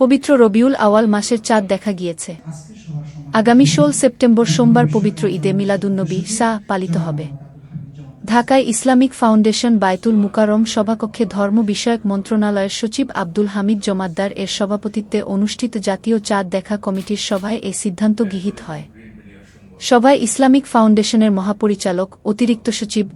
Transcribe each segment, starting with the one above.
পবিত্র রবিউল আওয়াল মাসের চাঁদ দেখা গিয়েছে। আগামী ষোল সেপ্টেম্বর সোমবার পবিত্র ঈদে মিলাদুন্নবী শাহ পালিত হবে। ঢাকায় ইসলামিক ফাউন্ডেশন বায়তুল মুকারম সভাকক্ষে ধর্ম বিষয়ক মন্ত্রণালয়ের সচিব আব্দুল হামিদ জমাদ্দার এর সভাপতিত্বে অনুষ্ঠিত জাতীয় চাঁদ দেখা কমিটির সভায় এ সিদ্ধান্ত গৃহীত হয়। সভায় ইসলামিক ফাউন্ডেশনের মহাপরিচালক অতিরিক্ত সচিব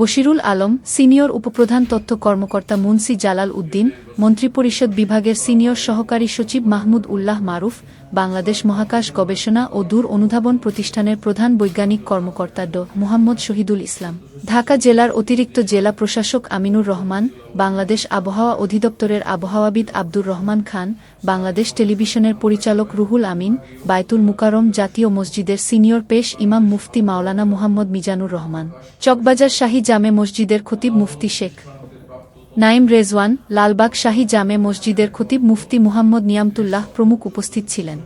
বশিরুল আলম, সিনিয়র উপপ্রধান তথ্য কর্মকর্তা মুন্সি জালাল উদ্দিন মন্ত্রিপরিষদ বিভাগের সিনিয়র সহকারী সচিব মাহমুদ উল্লাহ মারুফ, বাংলাদেশ মহাকাশ গবেষণা ও দূর অনুধাবন প্রতিষ্ঠানের প্রধান বৈজ্ঞানিক কর্মকর্তা ড. মোহাম্মদ শহীদুল ইসলাম। ঢাকা জেলার অতিরিক্ত জেলা প্রশাসক আমিনুর রহমান, বাংলাদেশ আবহাওয়া অধিদপ্তরের আবহাওয়াবিদ আব্দুর রহমান খান, বাংলাদেশ টেলিভিশনের পরিচালক রুহুল আমিন বায়তুল মুকারম জাতীয় মসজিদের সিনিয়র পেশ ইমাম মুফতি মাওলানা মোহাম্মদ মিজানুর রহমান। চকবাজার শাহী জামে মসজিদের খতিব মুফতি শেখ নাইম রেজওয়ান, লালবাগ শাহী জামে মসজিদের খতিব মুফতি মুহাম্মদ নিয়ামতুল্লাহ প্রমুখ উপস্থিত ছিলেন।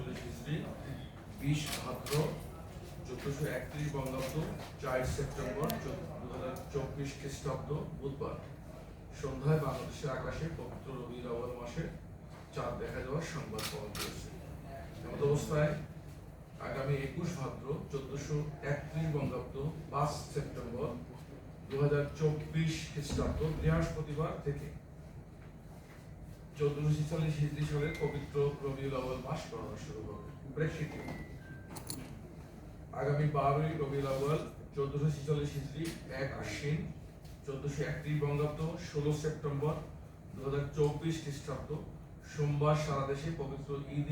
আগামী একুশ ভাদ্র চোদ্দশো একত্রিশ বঙ্গাব্দ পাঁচ সেপ্টেম্বর দু হাজার চব্বিশ খ্রিস্টাব্দ বৃহস্পতিবার থেকে। সালের পবিত্র রবিউল আউয়াল মাস শুরু হবে। আগামী বারোই রবিউল আউয়াল চোদ্দশো ছেচল্লিশ হিজরি এক আশ্বিন, চোদ্দশো একত্রিশ বঙ্গাব্দ ষোলো সেপ্টেম্বর দু হাজার চব্বিশ খ্রিস্টাব্দ সোমবার সারা দেশে পবিত্র ঈদ